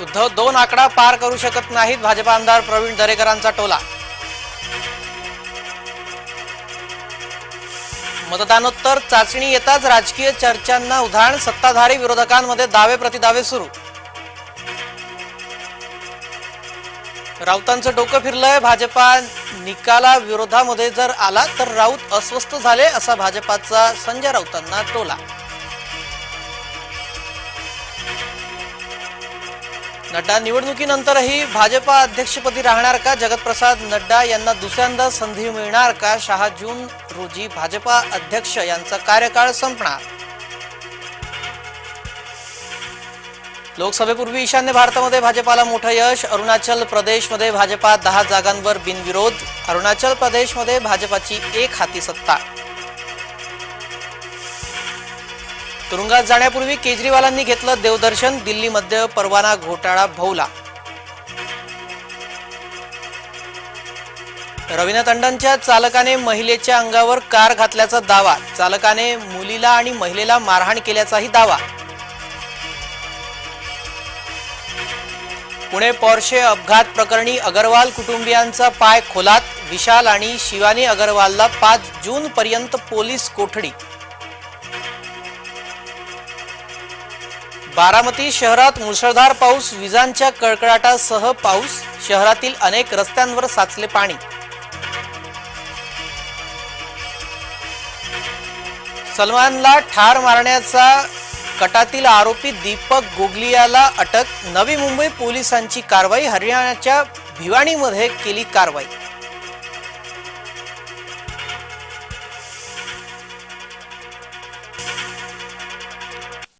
उद्धव दोन आकडा पार करू शकत नाहीत भाजपा आमदार प्रवीण दरेकरांचा टोला. मतदानोत्तर चाचणी येताच राजकीय चर्चांना उधाण सत्ताधारी विरोधकांमध्ये दावे प्रतिदावे सुरू. राऊतांचं डोकं फिरलंय भाजपा निकाला विरोधामध्ये जर आला तर राऊत अस्वस्थ झाले असा भाजपाचा संजय राऊतांना टोला. नड्डा निवडणुकीनंतरही भाजपा अध्यक्षपदी राहणार का? जगतप्रसाद नड्डा यांना दुसऱ्यांदा संधी मिळणार का? सहा जून रोजी भाजपा अध्यक्ष यांचा कार्यकाळ संपणार. लोकसभेपूर्वी ईशान्य भारतामध्ये भाजपाला मोठं यश अरुणाचल प्रदेशमध्ये भाजपा दहा जागांवर बिनविरोध अरुणाचल प्रदेशमध्ये भाजपाची एक हाती सत्ता. तुरुंगात जाण्यापूर्वी केजरीवालांनी घेतलं देवदर्शन दिल्लीमध्ये परवाना घोटाळा भोवला. रवीना तंडनच्या चालकाने महिलेच्या अंगावर कार घातल्याचा दावा. चालकाने मुलीला आणि महिलेला मारहाण केल्याचाही दावा. पुणे पॉर्शे अपघात प्रकरणी अगरवाल कुटुंबियांचा पाय खोलात. विशाल आणि शिवानी अगरवालला पाच जून पर्यंत पोलीस कोठडी बारामती शहरात मुसळधार पाऊस विजांच्या कडकडाटासह पाऊस शहरातील अनेक रस्त्यांवर साचले पाणी. सलमानला ठार मारण्याचा कटातील आरोपी दीपक गोगलियाला अटक नवी मुंबई पोलिसांची कारवाई हरियाणाच्या भिवाणीमध्ये केली कारवाई.